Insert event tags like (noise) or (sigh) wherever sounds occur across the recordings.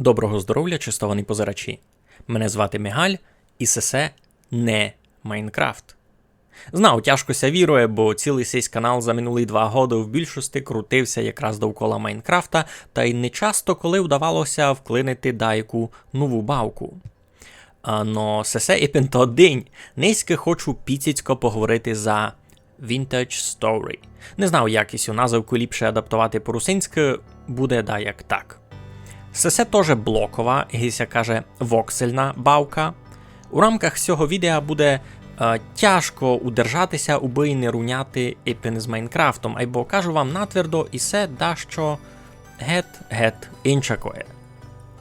Доброго здоров'я, чистовані позирачі. Мене звати Мігаль, і сесе не Майнкрафт. Знав, тяжко ся вірує, бо цілий сей канал за минулі два годи в більшості крутився якраз довкола Майнкрафта, та й не часто коли вдавалося вклинити дайку нову бавку. А, но сесе і день. Низьки хочу піціцько поговорити за Vintage Story. Не знав, якісь у називку ліпше адаптувати по-русинськи, буде да як так. Сесе теж блокова, гіся каже, воксельна бавка. У рамках цього відео буде е, тяжко удержатися, уби не руняти епін з Майнкрафтом, айбо кажу вам натвердо, і се дащо гет-гет інчакое.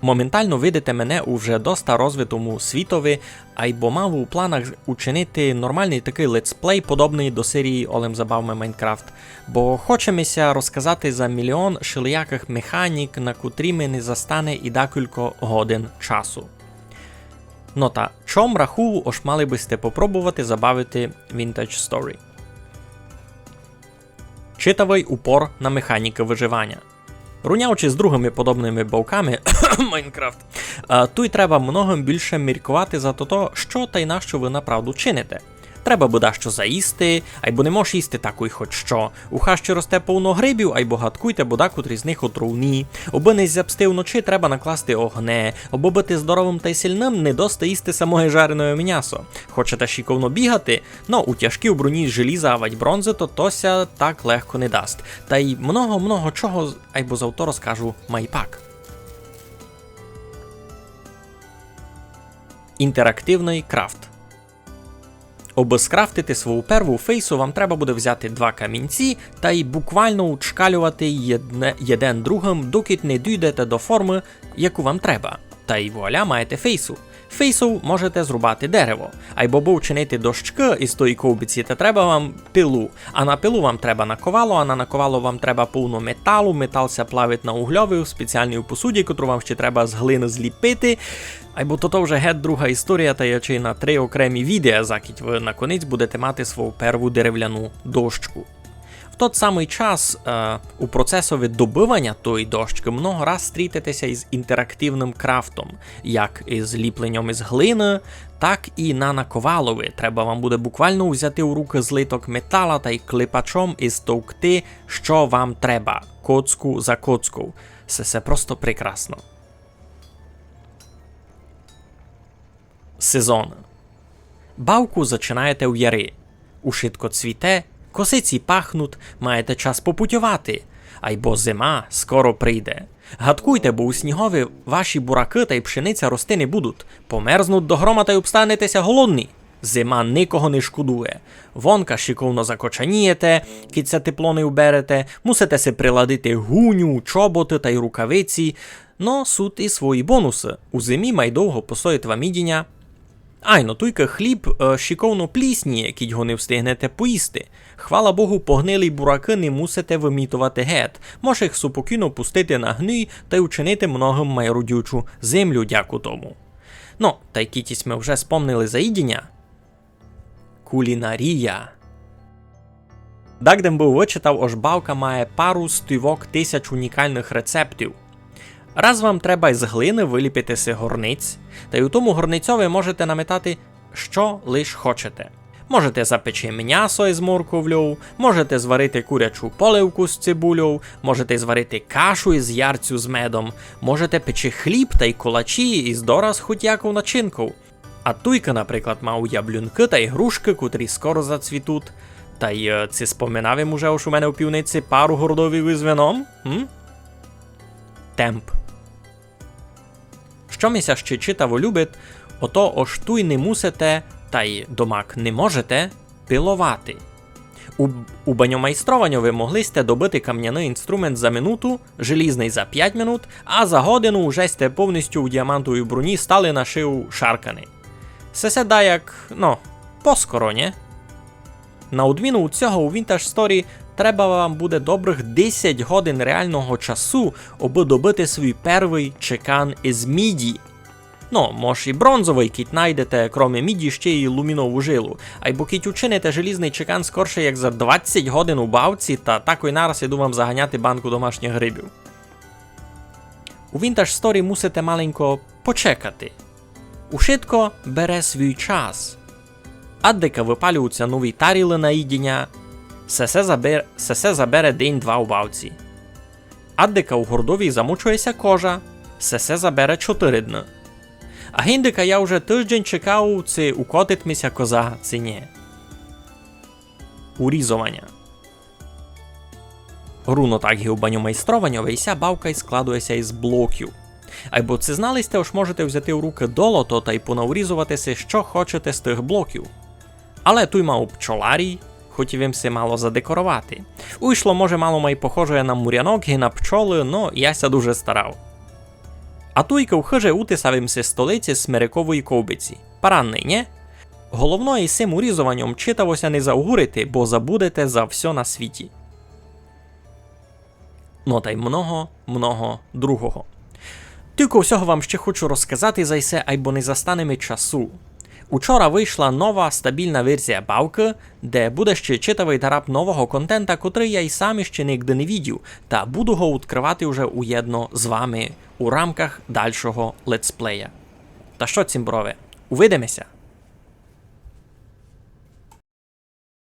Моментально видите мене у вже доста розвитому світові, айбо мав у планах учинити нормальний такий летсплей, подобний до серії Олем Забавме Майнкрафт, бо хочемося розказати за мільйон шиліяких механік, на котрі ми не застане і декілька годин часу. Нота, чом раху ош мали би сте попробувати забавити Vintage Story. Читавий упор на механіки виживання. Руняючи з другими подобними бавками (coughs) Майнкрафт, тут треба многим більше міркувати за то, що та й на що ви направду чините. Треба бода що заїсти, айбо не можеш їсти таку й хоч що. У хащі росте повно грибів, айбо гадкуйте бода котрі з них отруйні. Оби не зябсти вночі, треба накласти огне. Або бути здоровим та й сильним, не доста їсти самого жареного м'ясо. Хочете шіковно бігати, но у тяжкій броні з желіза авать бронзи, то тося так легко не дасть. Та й много-много чого, айбо з авто розкажу майпак. Інтерактивний крафт. Аби скрафтити свою перву фейсу, вам треба буде взяти два камінці та й буквально учкалювати єдне, єден другим, доки не дійдете до форми, яку вам треба. Та й вуаля маєте фейсу. Фейсу можете зрубати дерево, айбо бо вчинити дощки із тої ковбиці, та треба вам пилу. А на пилу вам треба наковало, а на наковало вам треба повно металу. Метал ся плавить на угльові в спеціальній посуді, котру вам ще треба з глини зліпити. Айбо то то вже геть друга історія, та я на три окремі відео, закіть ви наконець будете мати свою перву дерев'яну дощку. В той самий час е, у процесові добивання тої дощки много раз стрітитеся із інтерактивним крафтом, як із ліпленням із глини, так і на наковалові. Треба вам буде буквально взяти у руки злиток метала та й клепачом і стовкти, що вам треба, коцку за коцку. Це все просто прекрасно. Сезон. Бавку зачинаєте у яри. Ушитко цвіте, косиці пахнуть, маєте час попутювати. Айбо зима скоро прийде. Гадкуйте, бо у снігові ваші бураки та й пшениця рости не будуть. Померзнуть до грома та й обстанетеся голодні. Зима нікого не шкодує. Вонка шиковно закочанієте, кіця тепло не уберете, мусите се приладити гуню, чоботи та й рукавиці. Но суд і свої бонуси. У зимі майдовго постоїть вам ідіння, Айно, туйка хліб е, шиковно плісніє, кіть го не встигнете поїсти. Хвала Богу, погнилі бураки не мусите вимітувати гет. Може їх супокійно пустити на гний та й учинити многим майрудючу землю дяку тому. Ну, та й кітісь ми вже спомнили за їдіння. Кулінарія. Дагдем був вичитав, ож бавка має пару стивок тисяч унікальних рецептів. Раз вам треба із глини виліпити си горниць, та й у тому горницьо ви можете наметати, що лиш хочете. Можете запечи м'ясо із морковлю, можете зварити курячу поливку з цибулю, можете зварити кашу із ярцю з медом, можете печи хліб та й колачі із дора з хутяку начинку. А туйка, наприклад, мав яблюнки та й грушки, котрі скоро зацвітуть. Та й це споминав уже уж у мене у півниці пару гордовів із вином? М? Темп. Що мися ще ото ож не мусите, та й домак не можете пиловати. У, у баньомайстрованню ви могли сте добити кам'яний інструмент за минуту, желізний за 5 минут, а за годину вже сте повністю у діамантовій броні стали на шию шаркани. Це седа як, ну, поскоро, не? На відміну у цього у Vintage Story треба вам буде добрих 10 годин реального часу, аби добити свій перший чекан із міді. Ну, може і бронзовий кіт найдете, кроме міді, ще й лумінову жилу. А й бо кіть учините желізний чекан скорше як за 20 годин у бавці, та такої нараз іду вам заганяти банку домашніх грибів. У Vintage Story мусите маленько почекати. Ушитко бере свій час. А дека випалюються нові таріли на їдіння, сесе забере, сесе забере день-два у бавці. А дека у гордові замучується кожа, сесе забере 4 дні. А гіндика я вже тиждень чекав, чи укотитмися коза, чи ні. Урізування. Руно так і у баню бавка й складується із блоків. Або це знали сте, ж можете взяти в руки долото та й понаурізуватися, що хочете з тих блоків. Але той мав пчоларій, хотів їм се мало задекорувати. Уйшло, може, мало май похоже на мурянок і на пчоли, но яся дуже старав. А туйка вхиже утисав се столиці смирикової ковбиці. Паранний, не? Головно із цим урізуванням читавося не заугурити, бо забудете за все на світі. Ну та й много, много другого. Тільки всього вам ще хочу розказати за це, айбо не застанемо часу. Учора вийшла нова стабільна версія бавки, де буде ще читавий дараб нового контента, котрий я й сам ще нігде не відів, та буду го відкривати вже уєдно з вами у рамках дальшого летсплея. Та що цим брови? Увидимося!